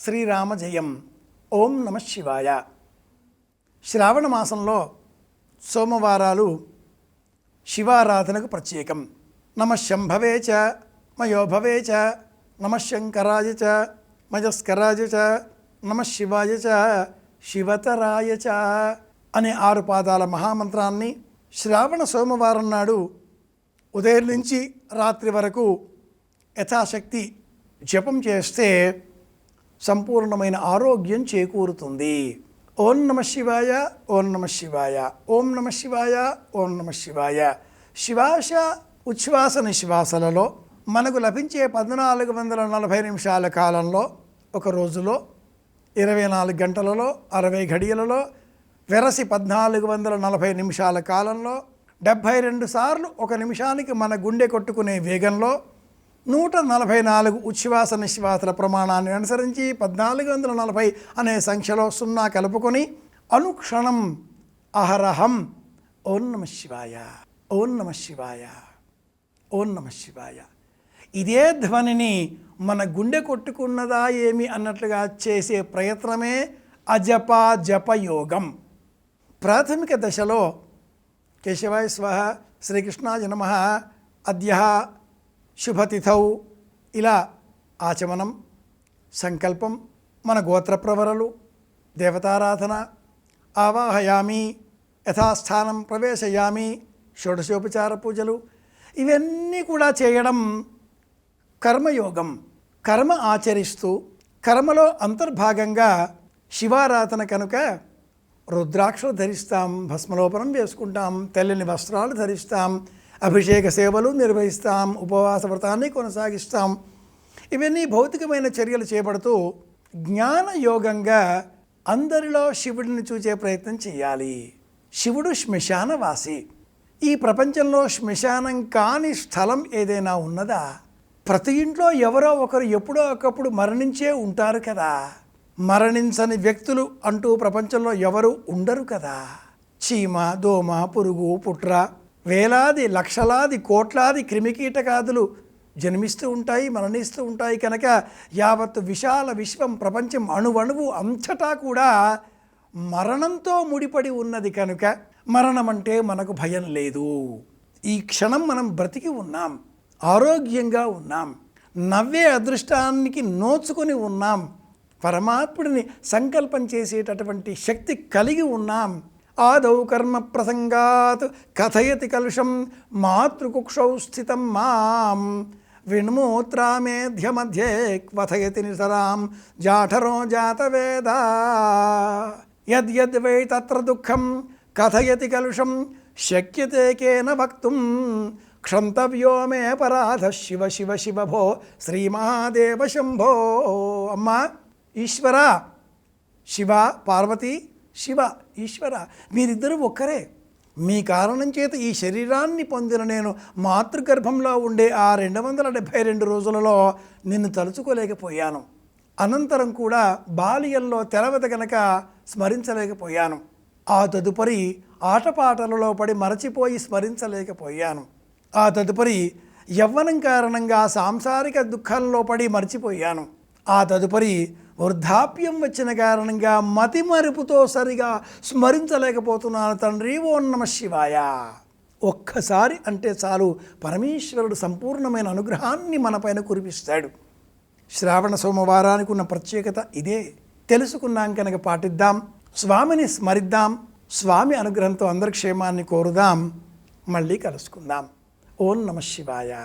శ్రీరామ జయం ఓం నమ శివాయ. శ్రావణ మాసంలో సోమవారాలు శివారాధనకు ప్రత్యేకం. నమ శంభవే చ మయోభవే చ నమ శంకరాయ చ మజస్కరాయ చ నమ శివాయ చ శివతరాయ చ అనే ఆరు పాదాల మహామంత్రాన్ని శ్రావణ సోమవారం నాడు ఉదయం నుంచి రాత్రి వరకు యథాశక్తి జపం చేస్తే సంపూర్ణమైన ఆరోగ్యం చేకూరుతుంది. ఓం నమ శివాయ ఓం నమ శివాయ ఓం నమ శివాయ ఓం నమ శివాయ. శివాస ఉచ్ఛ్వాస నిశ్వాసలలో మనకు లభించే పద్నాలుగు వందల నలభై నిమిషాల కాలంలో ఒక రోజులో ఇరవై నాలుగు గంటలలో అరవై ఘడియలలో వెరసి పద్నాలుగు వందల నలభై నిమిషాల కాలంలో డెబ్భై రెండు సార్లు ఒక నిమిషానికి మన గుండె కొట్టుకునే వేగంలో నూట నలభై నాలుగు ఉచ్ఛ్వాస నిశ్వాసల ప్రమాణాన్ని అనుసరించి పద్నాలుగు వందల నలభై అనే సంఖ్యలో సున్నా కలుపుకొని అనుక్షణం అహరహం ఓం నమ శివాయ ఓం నమ శివాయ ఓం నమ శివాయ. ఇదే ధ్వనిని మన గుండె కొట్టుకున్నదా ఏమి అన్నట్లుగా చేసే ప్రయత్నమే అజప జపయోగం. ప్రాథమిక దశలో కేశవాయ స్వహ శ్రీకృష్ణాయ నమ అద్య శుభతిథౌ. ఇలా ఆచమనం సంకల్పం మన గోత్రప్రవరలు దేవతారాధన ఆవాహయామి యథాస్థానం ప్రవేశయామి షోడశోపచార పూజలు ఇవన్నీ కూడా చేయడం కర్మయోగం. కర్మ ఆచరిస్తూ కర్మలో అంతర్భాగంగా శివారాధన కనుక రుద్రాక్షలు ధరిస్తాం భస్మలోపనం వేసుకుంటాం తెల్లని వస్త్రాలు ధరిస్తాం అభిషేక సేవలు నిర్వహిస్తాం ఉపవాస వ్రతాన్ని కొనసాగిస్తాం. ఇవన్నీ భౌతికమైన చర్యలు చేపడుతూ జ్ఞానయోగంగా అందరిలో శివుడిని చూచే ప్రయత్నం చేయాలి. శివుడు శ్మశానవాసి. ఈ ప్రపంచంలో శ్మశానం కాని స్థలం ఏదైనా ఉన్నదా? ప్రతి ఇంట్లో ఎవరో ఒకరు ఎప్పుడో ఒకప్పుడు మరణించే ఉంటారు కదా. మరణించని వ్యక్తులు అంటూ ప్రపంచంలో ఎవరు ఉండరు కదా. చీమ దోమ పురుగు పుట్ర వేలాది లక్షలాది కోట్లాది క్రిమికీటకాదులు జన్మిస్తూ ఉంటాయి మరణిస్తూ ఉంటాయి కనుక యావత్ విశాల విశ్వం ప్రపంచం అణువణువు అంతటా కూడా మరణంతో ముడిపడి ఉన్నది కనుక మరణం అంటే మనకు భయం లేదు. ఈ క్షణం మనం బ్రతికి ఉన్నాం ఆరోగ్యంగా ఉన్నాం నవ్వే అదృష్టానికి నోచుకొని ఉన్నాం పరమాత్ముడిని సంకల్పం చేసేటటువంటి శక్తి కలిగి ఉన్నాం. ఆదౌ కర్మ ప్రసంగాత్ కథయతి కలుషం మాతృకుక్షౌ స్థితం మాం విణ్మూత్రామేధ్య మధ్యే క్వథయతి నిసరాం జాఠరో జాతవేద యద్యద్ వై తత్ర దుఃఖం కథయతి కలుషం శక్యతే కేన వక్తుం క్షంతవ్యో మే పరాధ శివ శివ శివ భో శ్రీమహాదేవ శంభో అమ్మా ఈశ్వర శివ పార్వతి శివ ఈశ్వర మీరిద్దరూ ఒక్కరే. మీ కారణం చేత ఈ శరీరాన్ని పొందిన నేను మాతృగర్భంలో ఉండే ఆ రెండు వందల డెబ్భై రెండు రోజులలో నిన్ను తలుచుకోలేకపోయాను. అనంతరం కూడా బాల్యంలో తెలవద గనక స్మరించలేకపోయాను. ఆ తదుపరి ఆటపాటలలో పడి మరచిపోయి స్మరించలేకపోయాను. ఆ తదుపరి యవ్వనం కారణంగా సాంసారిక దుఃఖంలో పడి మర్చిపోయాను. ఆ తదుపరి వృద్ధాప్యం వచ్చిన కారణంగా మతి మరుపుతో సరిగా స్మరించలేకపోతున్నాను తండ్రి. ఓ నమ శివాయ. ఒక్కసారి అంటే చాలు పరమేశ్వరుడు సంపూర్ణమైన అనుగ్రహాన్ని మనపైన కురిపిస్తాడు. శ్రావణ సోమవారానికి ఉన్న ప్రత్యేకత ఇదే. తెలుసుకున్నాం కనుక పాటిద్దాం స్వామిని స్మరిద్దాం స్వామి అనుగ్రహంతో అందరి క్షేమాన్ని కోరుదాం. మళ్ళీ కలుసుకుందాం. ఓం నమ శివాయ.